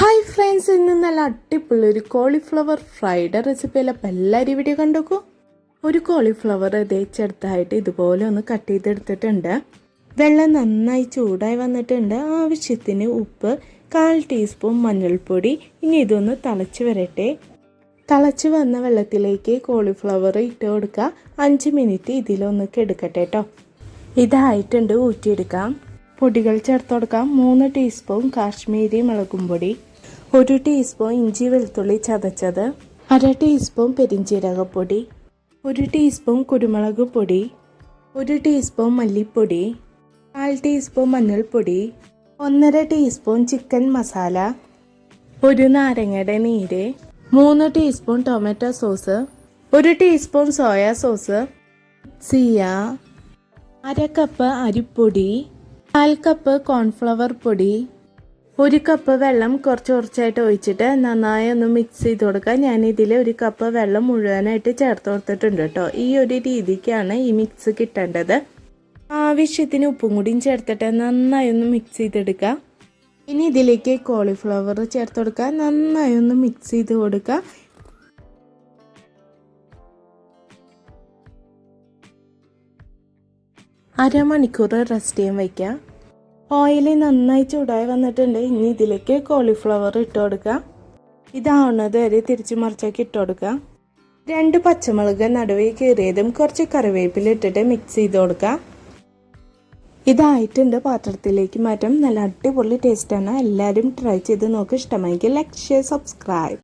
Hi friends ഇന്ന് നല്ല അടിപൊളി ഒരു കോളിഫ്ലവർ ഫ്രൈഡ് റെസിപ്പിയല്ല അപ്പം എല്ലാവരും വീഡിയോ കണ്ടോക്കൂ. ഒരു കോളിഫ്ലവർ ഇതേ ചെറുതായിട്ട് ഇതുപോലെ ഒന്ന് കട്ട് ചെയ്തെടുത്തിട്ടുണ്ട്. വെള്ളം നന്നായി ചൂടായി വന്നിട്ടുണ്ട്. ആവശ്യത്തിന് ഉപ്പ് കാൽ ടീസ്പൂൺ മഞ്ഞൾപ്പൊടി ഇനി ഇതൊന്ന് തിളച്ച് വരട്ടെ. തിളച്ച് വന്ന വെള്ളത്തിലേക്ക് കോളിഫ്ലവർ ഇട്ട് കൊടുക്കുക അഞ്ച് മിനിറ്റ് ഇതിലൊന്ന് കെടുക്കട്ടെ കേട്ടോ ഇതായിട്ടുണ്ട് ഊറ്റിയെടുക്കാം. പൊടികൾ ചേർത്ത് കൊടുക്കാം മൂന്ന് ടീസ്പൂൺ കാശ്മീരി മുളകും പൊടി ഒരു ടീസ്പൂൺ ഇഞ്ചി വെളുത്തുള്ളി ചതച്ചത് അര ടീസ്പൂൺ പെരിഞ്ചീരകപ്പൊടി ഒരു ടീസ്പൂൺ കുരുമുളക് പൊടി ഒരു ടീസ്പൂൺ മല്ലിപ്പൊടി കാൽ ടീസ്പൂൺ മഞ്ഞൾപ്പൊടി ഒന്നര ടീസ്പൂൺ ചിക്കൻ മസാല ഒരു നാരങ്ങയുടെ നീര് മൂന്ന് ടീസ്പൂൺ ടൊമാറ്റോ സോസ് ഒരു ടീസ്പൂൺ സോയാ സോസ് സിയ അര കപ്പ് അരിപ്പൊടി കാൽ കപ്പ് കോൺഫ്ലവർ പൊടി ഒരു കപ്പ് വെള്ളം കുറച്ച് കുറച്ചായിട്ട് ഒഴിച്ചിട്ട് നന്നായി ഒന്ന് മിക്സ് ചെയ്ത് കൊടുക്കുക. ഞാൻ ഇതിൽ ഒരു കപ്പ് വെള്ളം മുഴുവനായിട്ട് ചേർത്ത് കൊടുത്തിട്ടുണ്ട് കേട്ടോ. ഈ ഒരു രീതിക്കാണ് ഈ മിക്സ് കിട്ടേണ്ടത്. ആവശ്യത്തിന് ഉപ്പും കൂടിയും ചേർത്തിട്ട് നന്നായി ഒന്ന് മിക്സ് ചെയ്തെടുക്കുക. ഇനി ഇതിലേക്ക് കോളിഫ്ലവർ ചേർത്ത് കൊടുക്കുക. നന്നായി ഒന്ന് മിക്സ് ചെയ്ത് കൊടുക്കുക. അരമണിക്കൂർ റെസ്റ്റ് ചെയ്യാൻ വയ്ക്കുക ഓയിൽ നന്നായി ചൂടായി വന്നിട്ടുണ്ട്. ഇനി ഇതിലേക്ക് കോളിഫ്ലവർ ഇട്ട് കൊടുക്കുക ഇതാവുന്നത് വരെ തിരിച്ച് മറിച്ചാക്കി ഇട്ട് കൊടുക്കുക രണ്ട് പച്ചമുളക് നടുവേ കീറിയതും കുറച്ച് കറിവേപ്പില ഇട്ടിട്ട് മിക്സ് ചെയ്ത് കൊടുക്കുക ഇതായിട്ടുണ്ട് പാത്രത്തിലേക്ക് മാറ്റം. നല്ല അടിപൊളി ടേസ്റ്റാണ് എല്ലാവരും ട്രൈ ചെയ്ത് നോക്കി. ഇഷ്ടമായെങ്കിൽ ലൈക്ക് സബ്സ്ക്രൈബ്